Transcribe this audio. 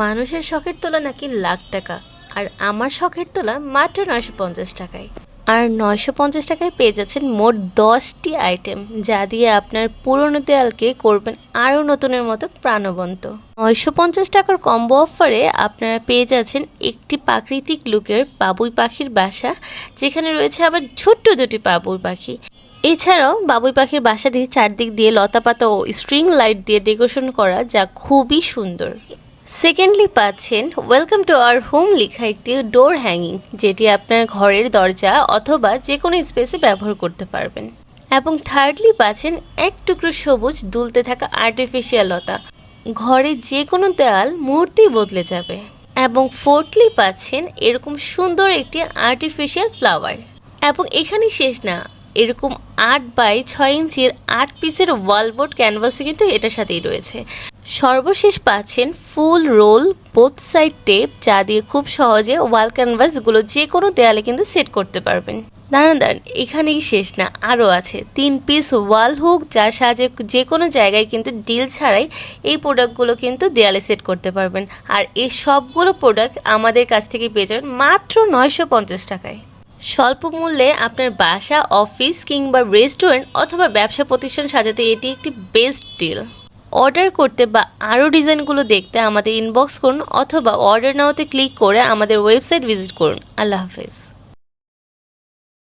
মানুষের শখের তোলা নাকি লাখ টাকা? আর আমার শখের তোলা মাত্র নয়শো পঞ্চাশ টাকায়। আর নয়শো পঞ্চাশ টাকায় পেয়ে যাচ্ছেন মোট দশটি আইটেম যা দিয়ে আপনার পুরনো দেয়ালকে করবেন আরও নতুনের মতো প্রাণবন্ত। নয়শো পঞ্চাশ টাকার কম্বো অফারে আপনারা পেয়ে যাচ্ছেন একটি প্রাকৃতিক লুকের বাবুই পাখির বাসা, যেখানে রয়েছে আবার ছোট্ট দুটি বাবুই পাখি। এছাড়াও বাবুই পাখির বাসাটি চারদিক দিয়ে লতাপাতা ও স্ট্রিং লাইট দিয়ে ডেকোরেশন করা, যা খুবই সুন্দর। সেকেন্ডলি পাচ্ছেন ওয়েলকাম টু আওয়ার হোম লেখা একটি ডোর হ্যাঙ্গিং যেটি আপনার ঘরের দরজা অথবা যে কোনো স্পেসে ব্যবহার করতে পারবেন। এবং থার্ডলি পাচ্ছেন, এক টুকরো সবুজ দুলতে থাকা আর্টিফিশিয়াল লতা। ঘরের যে কোনো দেয়াল মুহূর্তেই বদলে যাবে। এবং ফোর্থলি পাচ্ছেন, এরকম সুন্দর একটি আর্টিফিশিয়াল ফ্লাওয়ার এবং এখানেই শেষ না, এরকম আট বাই ছয় ইঞ্চির আট পিসের ওয়ালবোর্ড ক্যানভাসও কিন্তু এটার সাথেই রয়েছে। সর্বশেষ পাচ্ছেন full roll both side tape যা দিয়ে খুব সহজে ওয়াল ক্যানভাসগুলো যে কোনো দেয়ালে কিন্তু সেট করতে পারবেন। দাঁড়ান দাঁড়ান, এখানেই শেষ না, আরও আছে। তিন পিস ওয়াল হুক যার সাহায্যে যে কোনো জায়গায় কিন্তু ডিল ছাড়াই এই প্রোডাক্টগুলো কিন্তু দেয়ালে সেট করতে পারবেন। আর এই সবগুলো প্রোডাক্ট আমাদের কাছ থেকে পেয়ে যাবেন মাত্র নয়শো পঞ্চাশ টাকায়। স্বল্প মূল্যে আপনার বাসা অফিস কিংবা রেস্টুরেন্ট অথবা ব্যবসা প্রতিষ্ঠান সাজাতে এটি একটি বেস্ট ডিল অর্ডার করতে বা আরও ডিজাইনগুলো দেখতে আমাদের ইনবক্স করুন অথবা অর্ডার নাওতে ক্লিক করে আমাদের ওয়েবসাইট ভিজিট করুন। আল্লাহ হাফেজ।